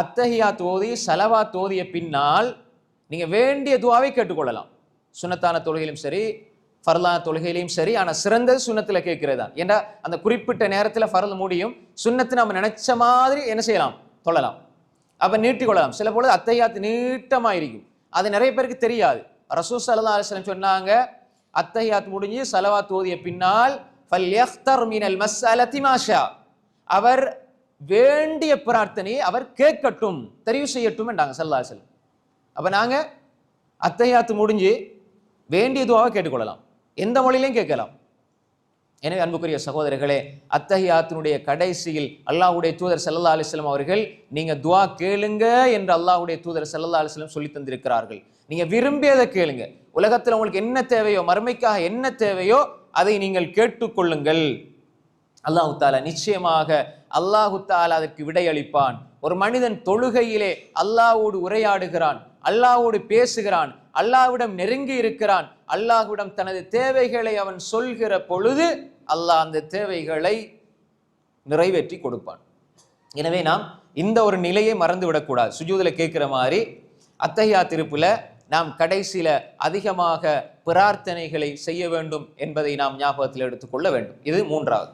அத்தஹியா தோதி சலவா தோதிய பின்னால் நீங்கள் வேண்டிய துவாவை கேட்டுக்கொள்ளலாம். சுனத்தான தொழுகையிலும் சரி ஃபர்லான தொழுகையிலையும் சரி ஆனால் சிறந்தது சுண்ணத்தில் கேட்கிறது தான். ஏன்னா அந்த குறிப்பிட்ட நேரத்தில் ஃபரல் முடியும் சுண்ணத்தை நம்ம நினச்ச மாதிரி என்ன செய்யலாம்? தொழலாம். அப்போ நீட்டிக்கொள்ளலாம் சில பொழுது அத்தையாத்து நீட்டமாக இருக்கும் அது நிறைய பேருக்கு தெரியாது. ரசூ சலதா அலிஸ்லம் சொன்னாங்க அத்தையாத் முடிஞ்சு சலவா தோதிய பின்னால் ஃபல்யஃப்தர் மினல் மஸ்அலதி மாஷா. அவர் வேண்டிய பிரார்த்தனையை அவர் கேட்கட்டும் தெரிவு செய்யட்டும் என்றாங்க செல்லாசல் அப்போ நாங்கள் அத்தையாத்து முடிஞ்சு வேண்டிய துவாவை கேட்டுக்கொள்ளலாம். எந்த மொழியிலையும் கேட்கலாம். எனவே அன்புக்குரிய சகோதரர்களே அத்தகையாத்தினுடைய கடைசியில் அல்லாஹுடைய தூதர் செல்லல்லா அலைஹி அவர்கள் நீங்கள் துவா கேளுங்க என்று அல்லாஹ்வுடைய தூதர் செல்லல்லா அலைஹி சொல்லி தந்திருக்கிறார்கள் நீங்கள் விரும்பியதை கேளுங்க. உலகத்தில் உங்களுக்கு என்ன தேவையோ மறுமைக்காக என்ன தேவையோ அதை நீங்கள் கேட்டுக்கொள்ளுங்கள். அல்லாஹு தாலா நிச்சயமாக அல்லாஹு தாலா அதற்கு விடையளிப்பான். ஒரு மனிதன் தொழுகையிலே அல்லாஹோடு உரையாடுகிறான் அல்லாஹோடு பேசுகிறான் அல்லாஹ்விடம் நெருங்கி இருக்கிறான் அல்லாஹ்விடம் தனது தேவைகளை அவன் சொல்கிற பொழுது அல்லாஹ் அந்த தேவைகளை நிறைவேற்றி கொடுப்பான். எனவே நாம் இந்த ஒரு நிலையை மறந்து விடக்கூடாது சுஜூதில் கேட்குற மாதிரி அத்தகையா திருப்பில் நாம் கடைசியில் அதிகமாக பிரார்த்தனைகளை செய்ய வேண்டும் என்பதை நாம் ஞாபகத்தில் எடுத்துக்கொள்ள வேண்டும். இது மூன்றாவது.